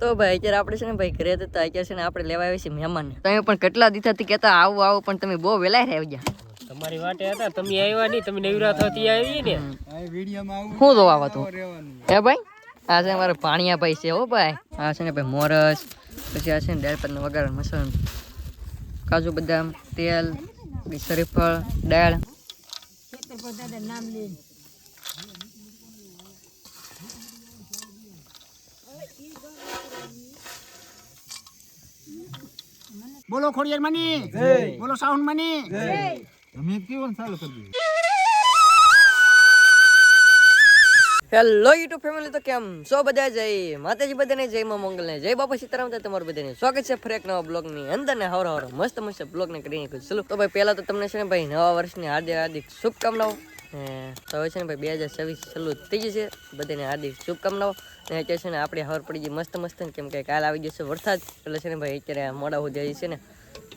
તો ભાઈ અત્યારે આપણે છે ને ભાઈ ઘરે હતા. અત્યારે છે ને આપણે લેવા આવ્યા છીએ મહેમાન તમે પણ કેટલા દિવસથી કહેતા આવો આવો પણ તમે બહુ વેલા આવી ગયા તમારી વાટે હતા તમે આવ્યા નહીં તમે નવરા થતી આવી ને. શું જોવા આવા તું હે ભાઈ? આ છે મારા પાણીયા ભાઈ છે હો ભાઈ. આ છે ને ભાઈ મોરસ પછી આ છે ને દાળ પતનો વઘાર મસાલો. કાજુ બદામ તેલ શરીફળ દાળ. બોલો ખોડિયાર માની. બોલો સાહુન માની. હેલો યુટ્યુબ ફેમિલી તો કેમ સો બધા? જય માતાજી બધાને જય માં મંગલ ને જય બાપા સીતારામ તો તમારું બધાને સ્વાગત છે ફરેક નવા બ્લોગની અંદર ને હવરા હવરા મસ્ત મસ્ત બ્લોગ ને કરીને ચલો તો ભાઈ પહેલા તો તમને છે ને ભાઈ નવા વર્ષની હાર્દિક હાર્દિક શુભકામનાઓ. તો હવે છે ને ભાઈ બે હજાર છવ્વીસ ચાલુ થઈ જશે. બધાને હાર્દિક શુભકામનાઓ. ને અત્યારે છે ને આપણે ખબર પડી ગઈ મસ્ત મસ્ત કેમ કે કાલ આવી જશે વરસાદ. એટલે છે ને ભાઈ અત્યારે મોડા સુધી છે ને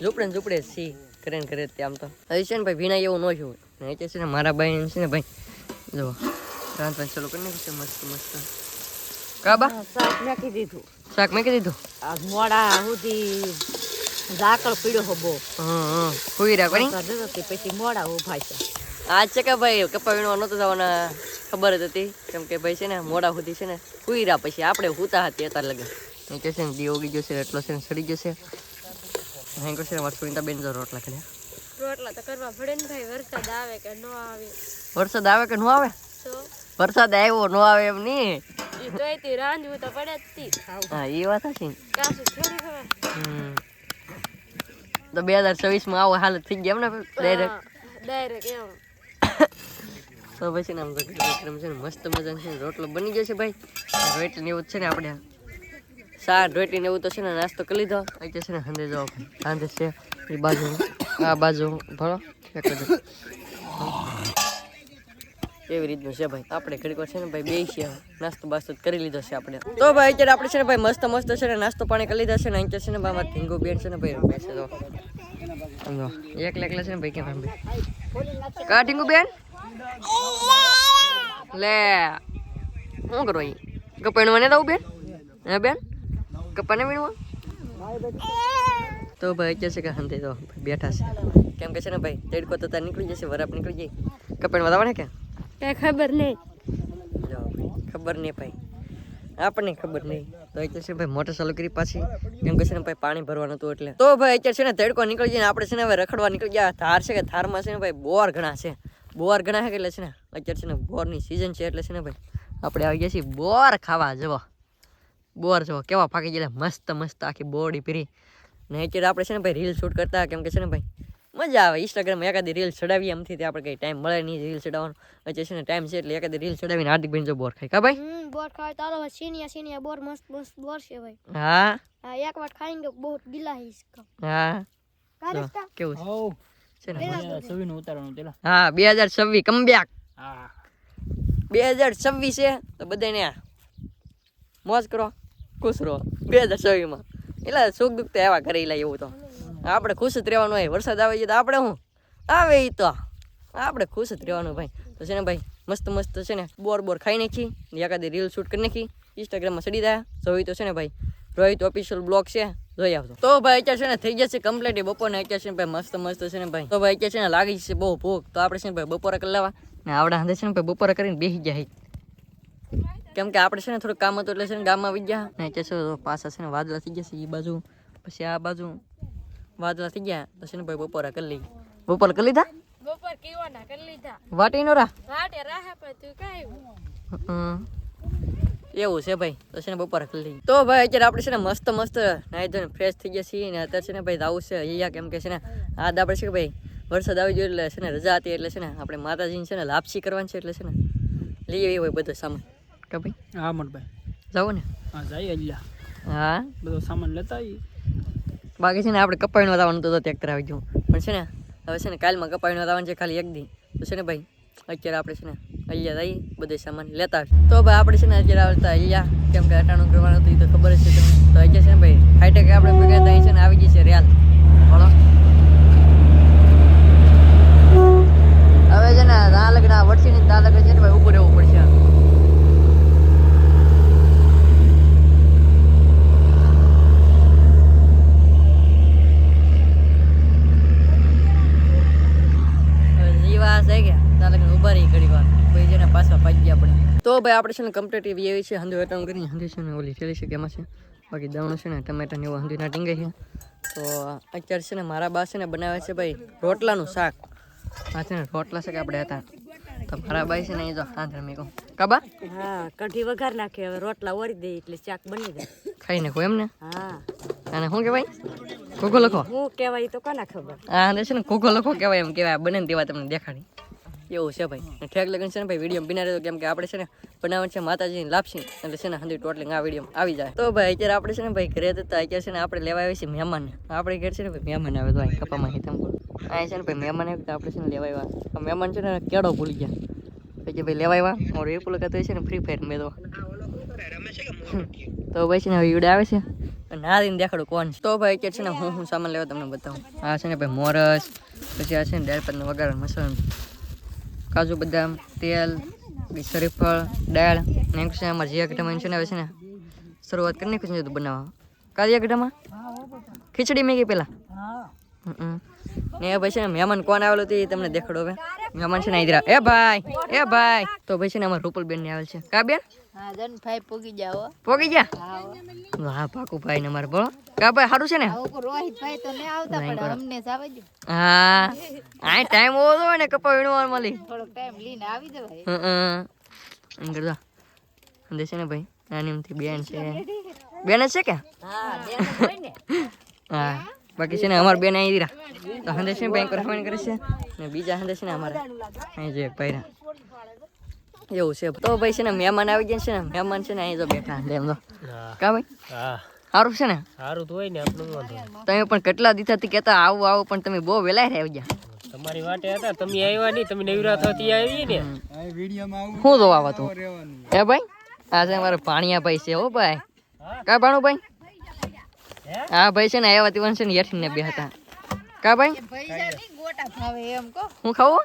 ઝૂપડે ને ઝૂપડે સી કરે ને કરે આમ તો. હજી છે ને ભાઈ ભીના એવું ન જોવું. ને અત્યારે છે ને મારા ભાઈ છે ને ભાઈ જો રાંધવાનું ચાલુ કરી નાખ્યું છે મસ્ત મસ્ત. કાબા શાક નાખી દીધું. શાક મેં કીધું આ મોડા સુધી ઝાકળ પીડ્યો હો બહુ. હા હં હુઈ રાખ કરી વરસાદ હતો તે પછી મોડા ઊભા છે. આજ છે કે ભાઈ કપા વીણવા નહોતો જવાના ખબર જ હતી. કેમ કે ભાઈ છે ને મોડા સુધી છે ને રહ્યા પછી આપણે હુતા હતી અત્યારે લગે નીચે છે ને દી ઉગી જશે એટલો છે ને સડી જશે હેંકો છે ને મારા સુનિતા બેન જો રોટલા કર્યા રોટલા તો કરવા પડે ને ભાઈ વરસાદ આવે કે ન આવે? વરસાદ આવે કે ન આવે? વરસાદ આવ્યો ન આવે એમ નહીં એ તોય તે રાંધવું તો પડે જ હા એ વાત હશે કાશું થોડી ખબર તો બે હજાર છવ્વીસમાં આવો હાલત થઈ ગયા એમ ને ડાયરેક્ટ ડાયરેક્ટ એમ. તો પછી ને આમ તો ગરમ છે ને મસ્ત મજાનો છે રોટલો બની જશે ભાઈ રોટલી ને એવું છે ને આપણે સાર રોટલી ને એવું તો છે ને નાસ્તો કરી લીધો અત્યારે છે ને સાંજે જાઓ સાંજે છે એ બાજુ આ બાજુ ભણો એવી રીતનું છે ભાઈ આપણે ઘડીક છે ને ભાઈ બે છે નાસ્તો બાસ્તો કરી લીધો છે આપણે તો ભાઈ અત્યારે આપણે છે ને ભાઈ મસ્ત મસ્ત છે ને નાસ્તો પાણી કરી લીધા છે ને અહીંયા છે ને ભાઈ અમારે ઢીંગુ બેન છે ને ભાઈ બેસે તો એકલા એકલા છે ને ભાઈ કેમ કા ઢીંગુ બેન લે શું કરો અહીં? કપાણવા ને દઉં બેન? હે બેન? કપાને વીણવા? તો ભાઈ જશે છે કે હંતે તો બેઠા છે. કેમ કે છે ને ભાઈ તેડકો તો તાર નીકળી જશે વરાપ નીકળી જાય. કપાણવા દવા ને કે? કઈ ખબર નહીં. ખબર નહીં ભાઈ. આપણને ખબર નહીં. તો અત્યારે છે ભાઈ મોટર ચાલુ કરી પાછી. કેમ કે છે ને ભાઈ પાણી ભરવાનું હતું એટલે. તો ભાઈ અત્યારે છે ને તડકો નીકળી જાય આપણે છે ને હવે રખડવા નીકળી ગયા. થાર છે કે થારમાં છે ને ભાઈ બોર ઘણા છે. બોર ઘણા છે એટલે છે ને અત્યારે છે ને બોરની સિઝન છે એટલે છે ને ભાઈ આપણે આવી ગયા છીએ બોર ખાવા જવો બોર જવો કેવા પાકી ગયેલા મસ્ત મસ્ત આખી બોડી પીરી ને અત્યારે આપણે છે ને ભાઈ રીલ શૂટ કરતા કેમ કે છે ને ભાઈ મજા આવે. ઇન્સ્ટાગ્રામ એકાદી રીલ ચડાવીએ એમથી ત્યાં આપણે કંઈ ટાઈમ મળે નહીં રીલ ચડાવવાનો. હજી છે ને ટાઈમ છે એટલે એકાદી રીલ ચડાવીને હાર્દિક બેન જો બોર ખાય. કા ભાઈ? બોર ખાય. તારો સિનિયા સિનિયા બોર મસ્ત મસ્ત બોર છે ભાઈ. હા? હા એક વાર ખાઈને બહુ ગિલા હે હા? કેવું છે? હા બે હજાર છવ્વીસ કમબેક હા. બે હજાર છવ્વીસ છે તો બધાને મોજ કરો ખુશ રહો. બે હજાર છવ્વીસમાં. એટલે સુખ દુઃખ તો એવા કરી લે એવું તો. આપણે ખુશ જ રહેવાનું હોય વરસાદ આવે છે તો આપણે શું આવે એ તો. આપણે ખુશ જ રહેવાનું ભાઈ. તો છે ને ભાઈ મસ્ત મસ્ત છે ને બોર બોર ખાઈ નાખી ને એકાદી રીલ શૂટ કરી નાખી ઇન્સ્ટાગ્રામમાં ચડી જાય જોઈ તો છે ને ભાઈ રોહિત ઓફિશિયલ બ્લોગ છે જોઈ આવજો તો ભાઈ અત્યારે છે ને થઈ જશે કમ્પ્લીટ બપોરને અત્યારે છે ને ભાઈ મસ્ત મસ્ત છે ને ભાઈ તો ભાઈ અત્યારે છે ને લાગી છે બહુ ભૂખ તો આપણે છે ને ભાઈ બપોરે કરી લેવા ને આવડા હાંધે છે ને ભાઈ બપોરે કરીને બેસી જાય કેમ કે આપણે છે ને થોડું કામ હતું એટલે છે ને ગામમાં આવી ગયા ને અત્યારે છે પાછા છે ને વાદળા થઈ ગયા છે એ બાજુ પછી આ બાજુ વાદળા થઈ ગયા તો છે ને ભાઈ બપોરા કરી લઈ બપોર કરી લીધા બપોર કેવાના કરી લીધા વાટી નો રા વાટે રાહ પર તું કાઈ. એવું છે ભાઈ તો છે ને બપોરે લઈ તો ભાઈ અત્યારે આપણે છે ને મસ્ત મસ્ત નાહી ધોઈને ફ્રેશ થઈ ગયા છીએ ને અત્યારે છે ને ભાઈ આવું છે અહીંયા કેમ કે છે ને આ આપણે છે કે ભાઈ વરસાદ આવી ગયો એટલે છે ને રજા હતી એટલે છે ને આપણે માતાજીને છે ને લાપસી કરવાની છે એટલે છે ને લઈ આવી હોય બધો સામાન કે ભાઈ હા મોટભાઈ જાઓ ને હા જાય અલ્યા હા બધો સામાન લેતા આવીએ બાકી છે ને આપણે કપાઈનો વધારવાનું તો ટ્રેક્ટર આવી ગયું પણ છે ને હવે છે ને કાલમાં કપાઈનો વધારવાનું છે ખાલી એક દી તો છે ને ભાઈ અત્યારે આપણે છે ને અહીંયા જઈ બધો સામાન લેતા. તો ભાઈ આપણે છે ને અત્યારે આવતા અહીંયા કેમ કે અટાણું કરવાનું હતું, એ તો ખબર જ છે તમને. તો અહીંયા છે ને ભાઈ હાઈટેક આપણે ભેગા થઈ છે ને આવી ગઈ છે રિયાલ બોલો હવે છે ને ત્યાં લગ્ન વડસી ને ત્યાં લગ્ન છે ને ભાઈ, ઉપર રહેવું પડશે. ભાઈ આપણે છે ને કમ્પ્લીટ એવી એવી છે હંધુ વટાણ કરીને હંધી છે ને ઓલી થેલી છે કે એમાં છે. બાકી દવણું છે ને ટમેટા ને એવું હંધીના ટીંગાઈ છે. તો અત્યારે છે ને મારા બા છે ને બનાવે છે ભાઈ રોટલાનું શાક. હા છે ને રોટલા શાક આપણે હતા. તો મારા બાઈ છે ને એ જો આંધ્ર મેં કહું કાબા હા કઢી વઘાર નાખે હવે રોટલા ઓરી દે એટલે શાક બની જાય. ખાઈ નાખો એમ ને હા. અને શું કહેવાય? કોકો લખો. હું કહેવાય તો કોના ખબર? આ આને છે ને કોકો લખો કહેવાય એમ કહેવાય. બને ને તેવા તમને દેખાડી. એવું છે ભાઈ ઠેક લગન છે ને ભાઈ વીડિયો બિના રહેતો કેમ કે આપણે છે ને બનાવવાનું છે માતાજીની લાપસી એટલે છે ને હંધી ટોટલિંગ આ વીડિયો આવી જાય તો ભાઈ અત્યારે આપણે છે ને ભાઈ ઘરે હતા અત્યારે છે ને આપણે લેવા આવ્યા છીએ મહેમાન આપણે ઘેર છે ને ભાઈ મહેમાન આવે તો અહીં કપામાં હિતમ અહીં છે ને ભાઈ મહેમાન આવે તો આપણે છે ને લેવા આવ્યા મહેમાન છે ને કેળો ભૂલી ગયા પછી ભાઈ લેવા આવ્યા મારો એ પુલકા તો છે ને ફ્રી ફાયર મેં તો તો ભાઈ છે ને હવે આવે છે ના દઈને દેખાડું કોણ છે. તો ભાઈ અત્યારે છે ને હું હું સામાન લેવા તમને બતાવું આ છે ને ભાઈ મોરસ પછી આ છે ને પતનો વઘાર મસાલો કાજુ બદામ તેલ શરીફળ દાળ ને એમ છે અમારે જીયા ગઢામાં છે ને હવે છે ને શરૂઆત કરીને છે બનાવવા. કાજિયા ગઢામાં? ખીચડી મેં ગઈ પેલા હમ. ને ભાઈ છે ને મહેમાન કોણ આવેલું હતું એ તમને દેખાડો હવે. મહેમાન છે ને ઇધરા એ ભાઈ એ ભાઈ. તો ભાઈ છે ને અમારે રૂપલબેન ને આવેલ છે. કા બેન? હા જન ભાઈ પૂગી જાઓ પોગી ગયા? હા પાકું ભાઈ ને મારે બોલો. કા ભાઈ સારું છે ને? રોહિત ભાઈ તો ને આવતા પણ અમને જ આવજો હા. આ ટાઈમ ઓછો હોય ને કપા વીણવા મળી. ટાઈમ લઈને આવી કરજો. છે ને ભાઈ નાની બેન છે. બેન છે કે? હા બેન હોય ને. હા. બાકી છે ને અમાર બેન અહીં રહ્યા. તો હંદે બેન ને બેંક રખવાણી કરે છે. ને બીજા હંદે ને અમારે. અહીં જે ભાઈરા એવું છે. તો ભાઈ છે ને મહેમાન આવી ગયા છે ને. મહેમાન છે ને અહીં જો બેઠા. એમ તો કા ભાઈ? સારું છે ને? સારું તો હોય ને આપણું તમે પણ કેટલા દીધાથી કહેતા આવું આવું પણ તમે બહુ વેલા આવી ગયા. તમારી વાટે હતા તમે આવ્યા નહીં તમે નવરા થતી આવી ને. શું જોવા હતું તું હે ભાઈ? આજે અમારે પાણીયા ભાઈ છે હો ભાઈ. કા ભાણું ભાઈ હા ભાઈ છે ને આવ્યા તીવન છે ને યઠીને બે હતા. કા ભાઈ? ગોટા ભાવે એમ કો હું ખાવું?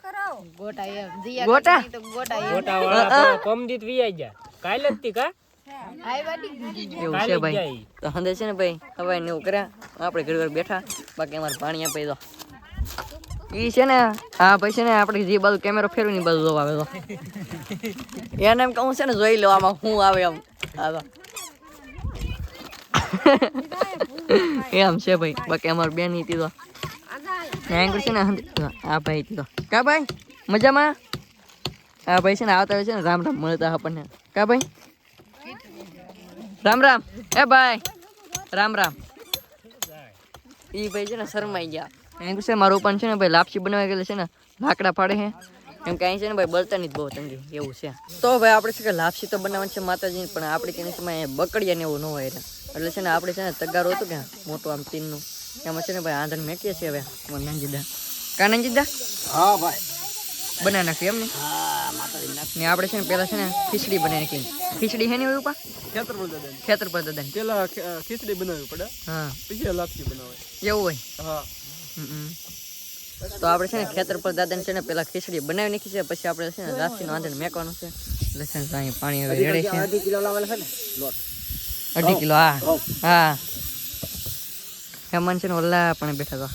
ગોટા એમ જીયા ગોટા? ગોટા ગોટા વાળા કમ દીત વી આઈ જા કાલે જ તી કા? એવું છે ભાઈ. તો હંદે છે ને ભાઈ હવે ને એવું કર્યા. આપણે ઘડી વાર બેઠા બાકી અમારે પાણી આપી દો ઈ છે ને હા ભાઈ છે ને આપણે જે બાજુ કેમેરો ફેરવી ની બાજુ જોવા આવે તો. એને એમ કહું છે ને જોઈ લો આમાં હું આવે એમ. હા એમ છે ભાઈ. બાકી અમારી બેન હતી તો એંગલ છે ને હા ભાઈ હતી કા ભાઈ? મજામાં? હા ભાઈ છે ને આવતા હોય છે ને રામ રામ મળતા આપણને. કા ભાઈ? રામ રામ. એ ભાઈ. રામ રામ. ઈ ભાઈ છે ને શરમાઈ ગયા. એમ છે મારું પણ છે ને ભાઈ લાપસી બનાવી ગયેલી છે ને લાકડા પાડે છે. એમ કે છે ને ભાઈ બળતાની જ બહુ તંગી. એવું છે. તો ભાઈ આપણે છે કે લાપસી તો બનાવવાની છે માતાજી પણ આપણે કે બકડીયા ને એવું ન હોય એટલે એટલે છે ને આપણે છે ને તગારો હતો કે મોટું આમ તીનનું એમાં છે ને ભાઈ આંધણ મેકીએ છીએ હવે. નંજીદા. કા નંજીદા? હા ભાઈ. બનાવી નાખી એમ ને આપણે છે ને પેલા છે ને ખીચડી બનાવી નાખી. ખીચડી હે ને હોય ઉપા ખેતર પર દાદા ખેતર પર દાદા પેલા ખીચડી બનાવવી પડે. હા. પછી લાપસી બનાવાય એવું હોય? હા. તો આપણે છે ને ખેતર પર દાદાને છે ને પેલા ખીચડી બનાવી નાખી છે. પછી આપણે છે ને લાપસીનો આંધણ મેકવાનું છે. અહીં પાણી હવે રેડે છે. કિલો લાવેલા છે ને. લોટ. અઢી કિલો હા હા હેમન છે ને ઓલા પણ બેઠા તો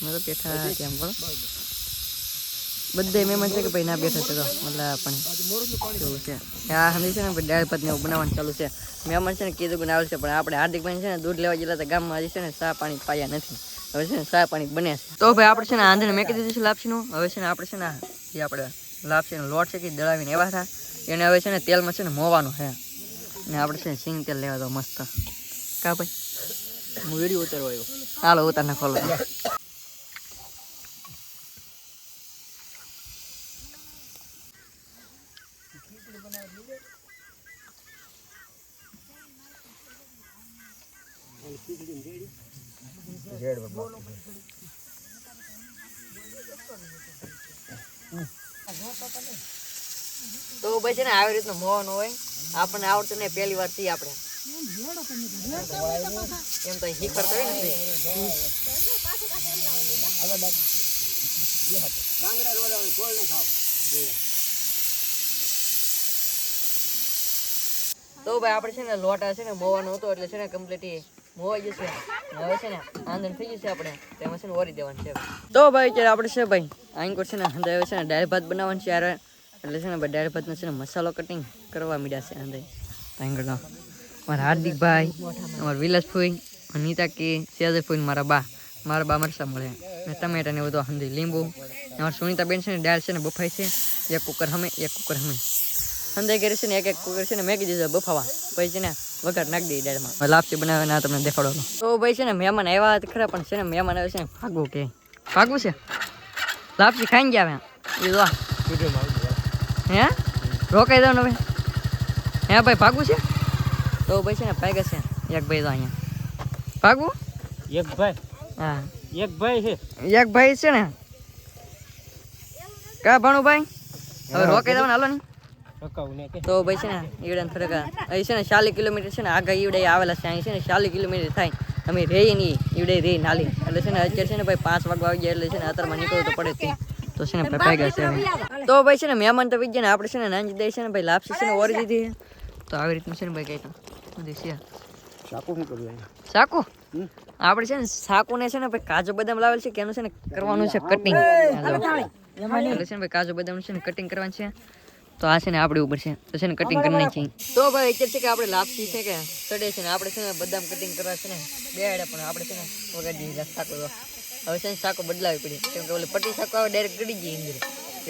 મેં તો બેઠા ત્યાં પણ બધે મહેમાન છે કે ભાઈ ના બેઠા છે તો ઓલા પણ એવું છે હા સમજી છે ને દાળ ભાત ને એવું બનાવવાનું ચાલુ છે મહેમાન છે ને કીધું બનાવેલ છે પણ આપણે હાર્દિકભાઈ છે ને દૂધ લેવા ગયેલા હતા ગામમાં હજી છે ને ચા પાણી પાયા નથી હવે છે ને ચા પાણી બને છે તો ભાઈ આપણે છે ને આંધણ મેં કીધું છે લાપસીનું હવે છે ને આપણે છે ને જે આપણે લાપસીનો લોટ છે કે દળાવીને એવા હતા એને હવે છે ને તેલમાં છે ને મોવાનું છે ને આપણે છે ને સિંગ તેલ લેવા દો મસ્ત. કા ભાઈ? હું વીડિયો ઉતારવા આવ્યો. હાલો ઉતારને ખોલો. તો પછી ને આવી રીતનું મોન હોય. આપણને આવડતું ને પહેલી વારથી આપણે. એમ તો અહીં શીખવાડતા હોય તો ભાઈ આપણે છે ને લોટા છે ને મોવાનો હતો એટલે છે ને કમ્પ્લીટ મોવાઈ જશે. હવે છે ને આંધણ થઈ જશે આપણે. તેમાં છે ને ઓરી દેવાનું છે. તો ભાઈ અત્યારે આપણે છે ભાઈ આંકોર છે ને હવે છે ને દાળ ભાત બનાવવાનું છે. યાર એટલે છે ને દાળ ભાતનો છે ને મસાલો કટિંગ કરવા મીડ્યા છે અંદર ભાંગડનો મારા હાર્દિકભાઈ અમારા વિલાસભાઈ નીતા કે સેજભાઈ મારા બા મારા બા મરસા મળે ને ટમેટા ને બધું હંધી લીંબુ અમારા સુનિતાબેન છે ને દાળ છે ને બફાઈ છે એક કુકર હમે એક કુકર હમે હંદે કરે છે ને એક એક કુકર છે ને મેગી દીધો બફાવા પછી છે ને વઘાર નાખી દઈ હવે લાપસી બનાવીને તમને દેખાડો તો ભાઈ છે ને મહેમાન આવ્યા હતા ખરા પણ છે ને મહેમાન આવે છે ને ભાગવું કે ભાગવું છે લાપસી ખાઈને ગયા એ આ. હે? રોકાઈ દો ને હવે હે ભાઈ ભાગવું છે? તો ભાઈ છે ને ભાગે છે એક ભાઈ તો અહીંયા. ભાગવું? એક ભાઈ. હા. એક ભાઈ છે. એક ભાઈ છે ને? કા ભણું ભાઈ? હવે રોકાઈ દો ને હાલો ને. તો ભાઈ છે ને ઈવડે થોડાક અહીં છે ને ચાલીસ કિલોમીટર છે ને આગળ ઈવડે આવેલા છે અહીં છે ને ચાલીસ કિલોમીટર થાય. અમે રહીએ નહીં ઈવડે રહી નાલી. એટલે છે ને અત્યારે છે ને ભાઈ પાંચ વાગવા આવી ગયા એટલે છે ને અત્યારમાં નીકળવું તો પડે જ તે છે ને પપાઈ ગયા છે તો ભાઈ છે ને મહેમાન તો વિજ્ઞાન આપણે છે ને નાની દઈ છે ને ભાઈ લાપસી છે ને ઓરી દીધી તો આવી રીતનું છે ને ભાઈ કઈ છે શાકુ શું કર્યું સાકુ આપણે છે ને સાકુ ને છે ને ભાઈ કાજુ બદામ લાવેલ છે કેનું છે ને કરવાનું છે કટિંગ એટલે છે ને ભાઈ કાજુ બદામ છે ને કટિંગ કરવાનું છે તો આ છે ને આપણી ઉપર છે તો છે ને કટિંગ કરી નાખી તો ભાઈ અત્યારે છે કે આપણે લાપસી છે કે ચડે છે ને આપણે છે ને બદામ કટિંગ કરવા છે ને બે પણ આપણે છે ને વગાડી રસ્તા સાકો તો હવે છે સાકો બદલાવી પડી. કેમ કે ઓલી પટ્ટી સાકો આવે ડાયરેક્ટ ગળી ગઈ અંદર.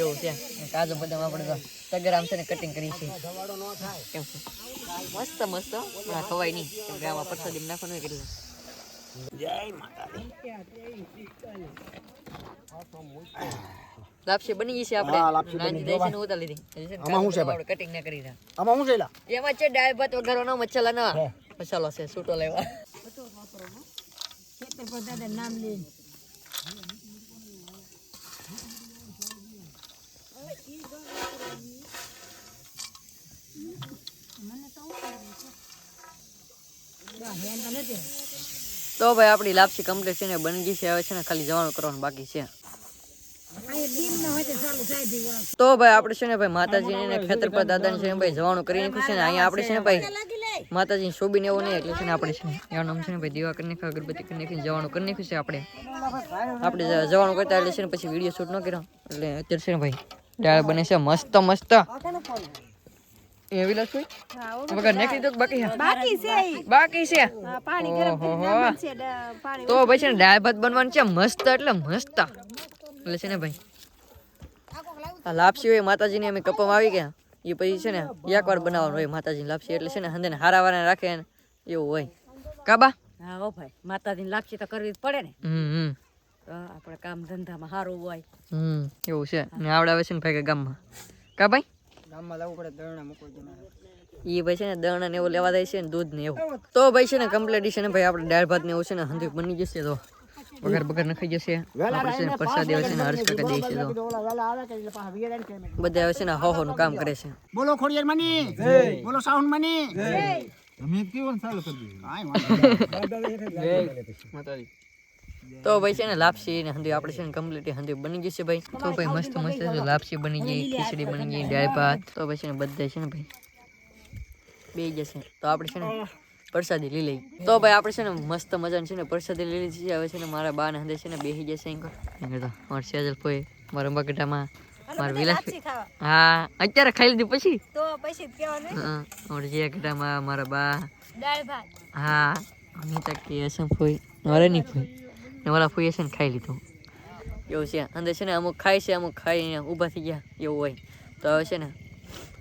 એવું છે. કાજુ બદામ આપણે તો તગર આમ છે ને કટિંગ કરી છે. કેમ મસ્ત મસ્ત. આ ખવાય નહીં. કેમ કે આમાં પ્રસાદી નાખવાનું હોય એટલે. લાપસી બની ગઈ છે આપણે. નાની ને ઉતારી આમાં શું છે કટિંગ ના કરી રહ્યા. આમાં શું છે લા? એમાં છે દાળ ભાત વઘારવાનો મસાલા ના. મસાલો છે સૂટો લેવા. નામ લે તો ભાઈ આપણી લાપસી કમ્પ્લીટ છે ને બની ગઈ છે હવે છે ને ખાલી જવાનું કરવાનું બાકી છે તો ભાઈ આપણે છે ને ભાઈ માતાજી ને ખેતર પર દાદા છે ને ભાઈ જવાનું કરી નાખ્યું છે ને અહીંયા આપણે છે ને ભાઈ માતાજી શોભીને એવું નહીં એટલે છે ને આપણે છે ને એનું નામ છે ને ભાઈ દીવા કરી નાખ્યા અગરબત્તી કરી નાખીને જવાનું કરી નાખ્યું છે આપણે આપણે જવાનું કરતા એટલે છે ને પછી વીડિયો શૂટ ન કર્યો એટલે અત્યારે છે ને ભાઈ દાળ બને છે મસ્ત મસ્ત એ વિલાસ ભાઈ વગર નાખી તો બાકી બાકી છે. બાકી છે. પાણી ગરમ કરી પાણી તો ભાઈ છે ને દાળ ભાત બનવાનું છે મસ્ત એટલે મસ્ત. એટલે છે ને ભાઈ આ લાપસી હોય માતાજીને અમે કપમાં આવી ગયા. એ પછી છે ને એકવાર બનાવવાનું હોય માતાજીની લાપસી એટલે છે ને હંદે હારા વારા રાખે ને એવું હોય. કાબા હા હો ભાઈ માતાજીની લાપસી તો કરવી જ પડે ને. હમ હમ. આપણે કામ ધંધામાં સારું હોય. હમ એવું છે. ને આવડે આવે છે ને ભાઈ ગામમાં. કા ભાઈ? ગામમાં લાવવું પડે દરણા મૂકવા જમાડે એ ભાઈ છે ને દરણા ને એવું લેવા જાય છે ને દૂધ ને એવું. તો ભાઈ છે ને કમ્પ્લીટ છે ને ભાઈ આપણે દાળ ભાત ને એવું છે ને હંધી બની જશે તો. વગર બગર નખાઈ જશે. આપણે છે પ્રસાદ આવે છે ને હર્ષ કાકા દે છે તો. બધા આવે છે ને હો હો નું કામ કરે છે. બોલો ખોડિયાર મની. બોલો સાઉન્ડ મની. તમે કેવું ચાલુ કરી દીધું? માતાજી. તો ભાઈ છે ને લાપસી ને હંધી આપણે છે ને કમ્પ્લીટ હંધી બની જશે ભાઈ. તો ભાઈ મસ્ત મસ્ત છે લાપસી બની ગઈ ખીચડી બની ગઈ દાળ ભાત. તો ભાઈ છે ને બધા છે ને ભાઈ બે જશે તો આપણે છે ને પ્રસાદી લઈ લઈ તો ભાઈ આપણે છે ને મસ્ત મજાની છે ને પ્રસાદી લઈ લીધી છે. હવે છે ને મારા બા ને હંધે છે ને બેસી જશે એમ તો મારા સેજલ ફોઈ મારા બગડામાં મારા વિલાસ હા અત્યારે ખાઈ લીધી પછી? તો પછી કહેવાનું હા મારા જે ગઢામાં મારા બા દાળ ભાત. હા અમિતા કે અસમ ફોઈ મારે નહીં ફોઈ ને ઓલા ફોઈએ છે ને ખાઈ લીધું એવું છે અંદર છે ને અમુક ખાય છે અમુક ખાઈ ઊભા થઈ ગયા એવું હોય તો હવે છે ને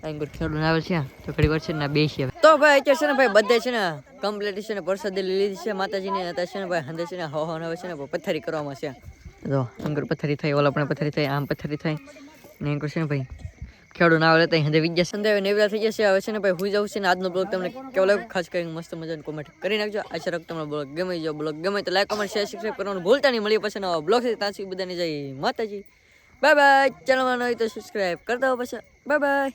અહીં ખેડૂત આવે છે તો ઘડી વાર છે તો ભાઈ અત્યારે છે ને ભાઈ બધે છે ને કમ્પ્લીટ છે ને પ્રસાદી લીધી છે માતાજીને છે ને ભાઈ અંદર છે ને હવા હવે છે ને પથ્થરી કરવામાં છે તો અંગર પથ્થરી થઈ ઓલા પણ પથ્થરી થઈ આમ પથ્થરી થઈ ને ને ભાઈ ખેડૂત ના આવે તો હંદે વિજ્ઞા સંધ્યા નેવડા થઈ જશે. હવે છે ને ભાઈ હું જવું છે ને આજનો બ્લોગ તમને કેવો લાગ્યો? ખાસ કરીને મસ્ત મજાની કોમેન્ટ કરી નાખજો. આશા રાખ તમને બ્લોગ ગમે જો બ્લોગ ગમે તો લાઈક કમેન્ટ શેર સબસ્ક્રાઈબ કરવાનું ભૂલતા નહીં. મળી પછી નવા બ્લોગ ત્યાં સુધી બધાને જય માતાજી. બાય બાય ચેનલમાં ન હોય તો સબસ્ક્રાઈબ કરતા હો પછી. Bye bye